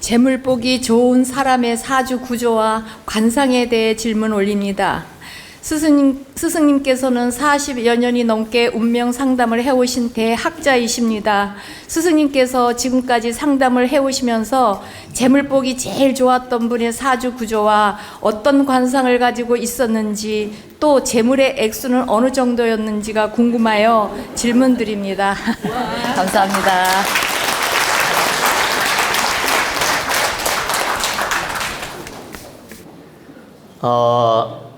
재물 보기 좋은 사람의 사주 구조와 관상에 대해 질문 올립니다. 스승님, 스승님께서는 40여 년이 넘게 운명 상담을 해오신 대학자이십니다. 스승님께서 지금까지 상담을 해오시면서 재물 보기 제일 좋았던 분의 사주 구조와 어떤 관상을 가지고 있었는지 또 재물의 액수는 어느 정도였는지가 궁금하여 질문 드립니다. 감사합니다. 어,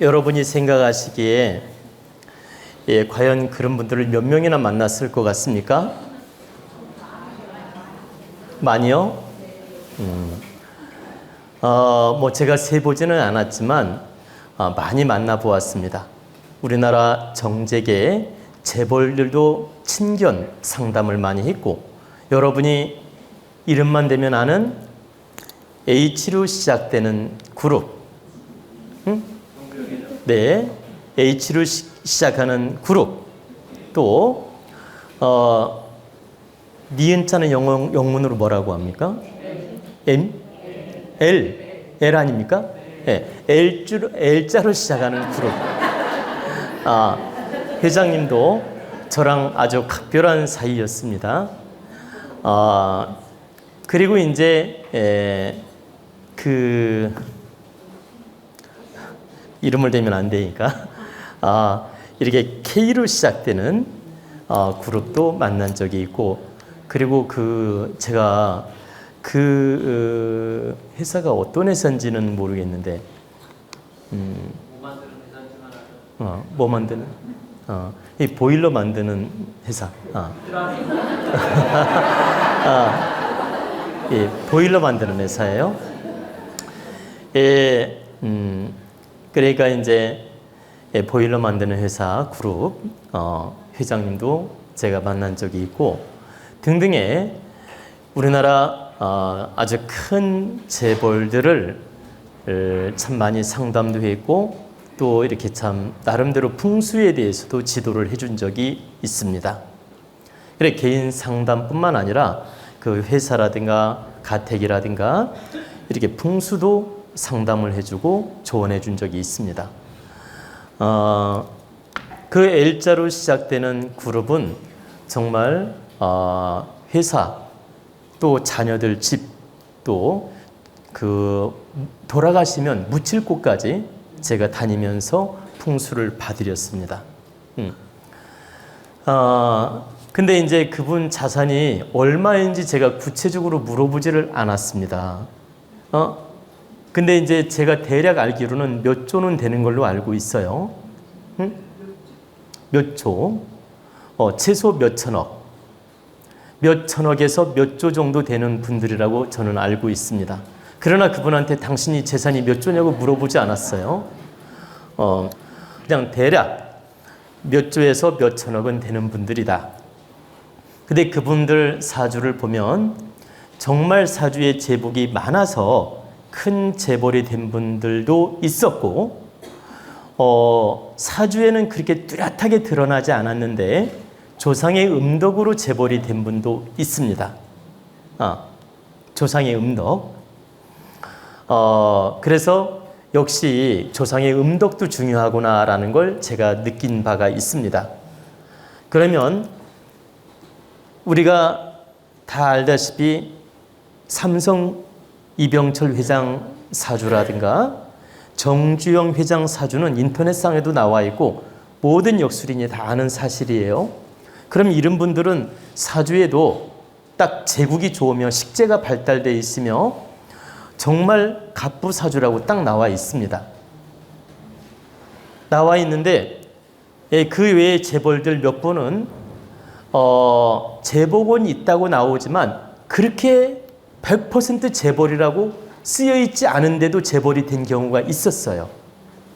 여러분이 생각하시기에 예, 과연 그런 분들을 몇 명이나 만났을 것 같습니까? 많이요? 음. 어, 뭐 제가 세보지는 않았지만 어, 많이 만나 보았습니다. 우리나라 정재계 재벌들도 친견 상담을 많이 했고 여러분이 이름만 대면 아는 H로 시작되는 그룹 네, H로 시, 시작하는 그룹 또 어, 니은자는 영어, 영문으로 뭐라고 합니까? M, L, L 아닙니까? 네, L자로, L자로 시작하는 그룹. 아, 회장님도 저랑 아주 각별한 사이였습니다. 아, 그리고 이제 에, 그 이름을 대면 안 되니까. 아, 이렇게 K로 시작되는 어, 그룹도 만난 적이 있고 그리고 그 제가 그 어, 회사가 어떤 회사인지는 모르겠는데 음, 어, 뭐 만드는? 어, 이 보일러 만드는 회사. 아. 아, 예, 보일러 만드는 회사예요. 예, 음, 그러니까 이제 예, 보일러 만드는 회사 그룹 어, 회장님도 제가 만난 적이 있고 등등의 우리나라 어, 아주 큰 재벌들을 을참 많이 상담도 했고 또 이렇게 참 나름대로 풍수에 대해서도 지도를 해준 적이 있습니다. 그래 개인 상담뿐만 아니라 그 회사라든가 가택이라든가 이렇게 풍수도 상담을 해주고 조언해 준 적이 있습니다. 어, 그 L자로 시작되는 그룹은 정말 어, 회사 또 자녀들 집또 그 돌아가시면 묻힐 곳까지 제가 다니면서 풍수를 봐드렸습니다. 음. 아, 근데 이제 그분 자산이 얼마인지 제가 구체적으로 물어보지를 않았습니다. 어? 근데 이제 제가 대략 알기로는 몇 조는 되는 걸로 알고 있어요. 응? 몇 조? 어, 최소 몇 천억. 몇 천억에서 몇 조 정도 되는 분들이라고 저는 알고 있습니다. 그러나 그분한테 당신이 재산이 몇 조냐고 물어보지 않았어요. 어, 그냥 대략 몇 조에서 몇 천억은 되는 분들이다. 근데 그분들 사주를 보면 정말 사주에 재복이 많아서 큰 재벌이 된 분들도 있었고, 어, 사주에는 그렇게 뚜렷하게 드러나지 않았는데 조상의 음덕으로 재벌이 된 분도 있습니다. 아, 조상의 음덕. 어, 그래서 역시 조상의 음덕도 중요하구나라는 걸 제가 느낀 바가 있습니다. 그러면 우리가 다 알다시피 삼성 이병철 회장 사주라든가 정주영 회장 사주는 인터넷상에도 나와 있고 모든 역술인이 다 아는 사실이에요. 그럼 이런 분들은 사주에도 딱 제국이 좋으며 식재가 발달되어 있으며 정말 갑부사주라고 딱 나와 있습니다. 나와 있는데 예, 그 외에 재벌들 몇 분은 어, 재복은 있다고 나오지만 그렇게 100% 재벌이라고 쓰여 있지 않은데도 재벌이 된 경우가 있었어요.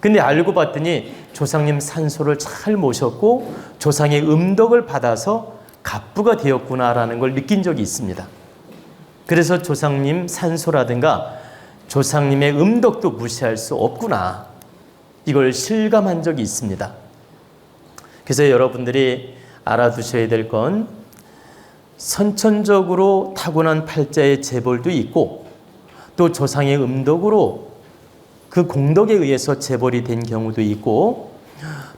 근데 알고 봤더니 조상님 산소를 잘 모셨고 조상의 음덕을 받아서 갑부가 되었구나라는 걸 느낀 적이 있습니다. 그래서 조상님 산소라든가 조상님의 음덕도 무시할 수 없구나. 이걸 실감한 적이 있습니다. 그래서 여러분들이 알아두셔야 될 건 선천적으로 타고난 팔자의 재벌도 있고 또 조상의 음덕으로 그 공덕에 의해서 재벌이 된 경우도 있고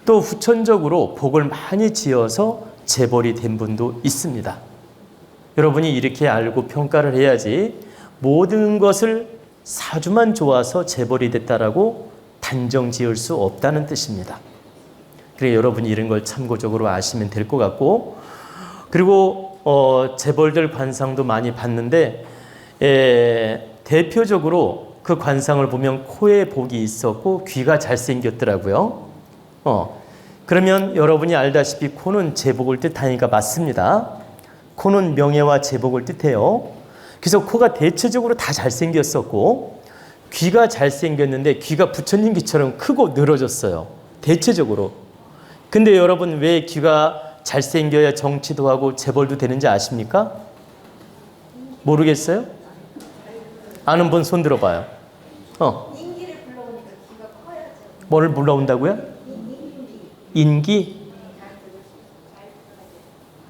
또 후천적으로 복을 많이 지어서 재벌이 된 분도 있습니다. 여러분이 이렇게 알고 평가를 해야지 모든 것을 사주만 좋아서 재벌이 됐다라고 단정 지을 수 없다는 뜻입니다. 그래 여러분이 이런 걸 참고적으로 아시면 될 것 같고 그리고 어, 재벌들 관상도 많이 봤는데 에, 대표적으로 그 관상을 보면 코에 복이 있었고 귀가 잘생겼더라고요. 어, 그러면 여러분이 알다시피 코는 제복을 뜻하니까 맞습니다. 코는 명예와 제복을 뜻해요. 그래서 코가 대체적으로 다 잘생겼었고 귀가 잘생겼는데 귀가 부처님 귀처럼 크고 늘어졌어요. 대체적으로. 근데 여러분 왜 귀가 잘생겨야 정치도 하고 재벌도 되는지 아십니까? 모르겠어요? 아는 분 손 들어봐요. 어. 뭐를 불러온다고요? 인기?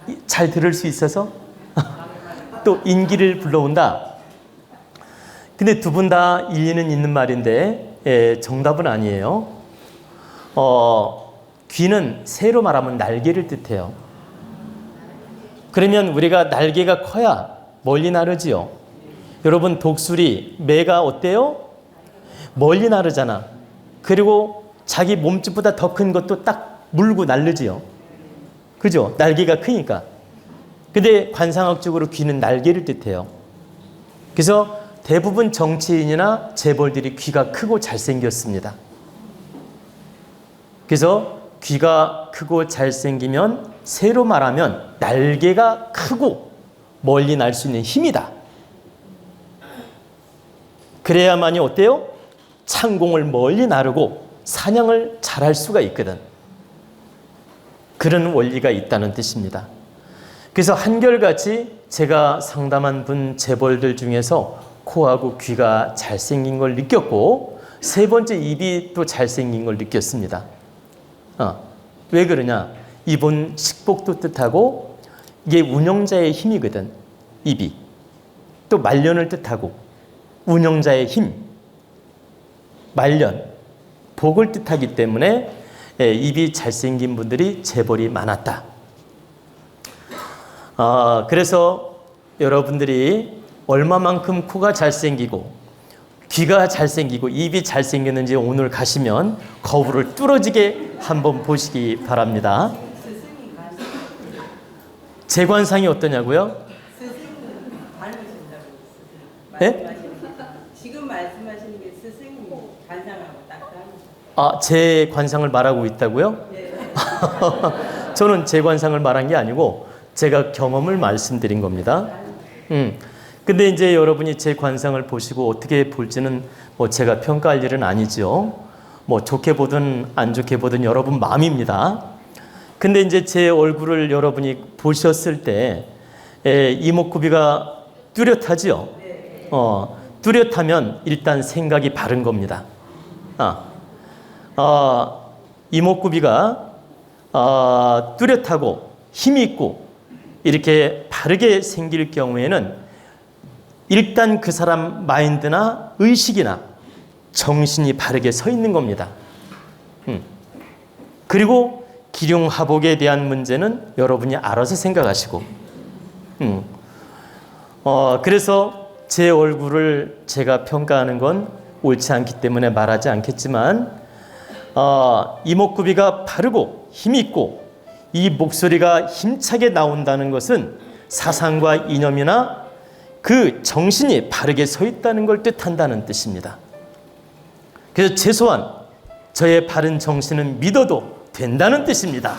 이- 잘 들을 수 있어서? 또 인기를 불러온다. 근데 두 분 다 일리는 있는 말인데 예, 정답은 아니에요. 어, 귀는 새로 말하면 날개를 뜻해요. 그러면 우리가 날개가 커야 멀리 나르지요. 여러분 독수리 매가 어때요? 멀리 나르잖아. 그리고 자기 몸집보다 더 큰 것도 딱 물고 날르지요. 그죠? 날개가 크니까. 근데 관상학적으로 귀는 날개를 뜻해요. 그래서 대부분 정치인이나 재벌들이 귀가 크고 잘생겼습니다. 그래서 귀가 크고 잘생기면 새로 말하면 날개가 크고 멀리 날 수 있는 힘이다. 그래야만이 어때요? 창공을 멀리 나르고 사냥을 잘할 수가 있거든. 그런 원리가 있다는 뜻입니다. 그래서 한결같이 제가 상담한 분 재벌들 중에서 코하고 귀가 잘생긴 걸 느꼈고 세 번째 입이 또 잘생긴 걸 느꼈습니다. 어, 왜 그러냐? 입은 식복도 뜻하고 이게 운영자의 힘이거든. 입이 또 말년을 뜻하고 운영자의 힘, 말년, 복을 뜻하기 때문에 예, 입이 잘생긴 분들이 재벌이 많았다. 아, 그래서 여러분들이 얼마만큼 코가 잘생기고 귀가 잘생기고 입이 잘생겼는지 오늘 가시면 거울을 뚫어지게 한번 보시기 바랍니다. 제 관상이 어떠냐고요? 예? 지금 말씀하시는 게 스승님 관상하고 딱. 아, 제 관상을 말하고 있다고요? 저는 제 관상을 말한 게 아니고 제가 경험을 말씀드린 겁니다. 음. 근데 이제 여러분이 제 관상을 보시고 어떻게 볼지는 뭐 제가 평가할 일은 아니죠. 뭐 좋게 보든 안 좋게 보든 여러분 마음입니다. 근데 이제 제 얼굴을 여러분이 보셨을 때 에, 이목구비가 뚜렷하지요. 어, 뚜렷하면 일단 생각이 바른 겁니다. 아, 어, 이목구비가 어, 뚜렷하고 힘이 있고 이렇게 바르게 생길 경우에는 일단 그 사람 마인드나 의식이나 정신이 바르게 서 있는 겁니다. 음. 그리고 기륭하복에 대한 문제는 여러분이 알아서 생각하시고, 음. 어, 그래서 제 얼굴을 제가 평가하는 건 옳지 않기 때문에 말하지 않겠지만, 어, 이목구비가 바르고 힘이 있고 이 목소리가 힘차게 나온다는 것은 사상과 이념이나 그 정신이 바르게 서 있다는 걸 뜻한다는 뜻입니다. 그래서 최소한 저의 바른 정신은 믿어도 된다는 뜻입니다.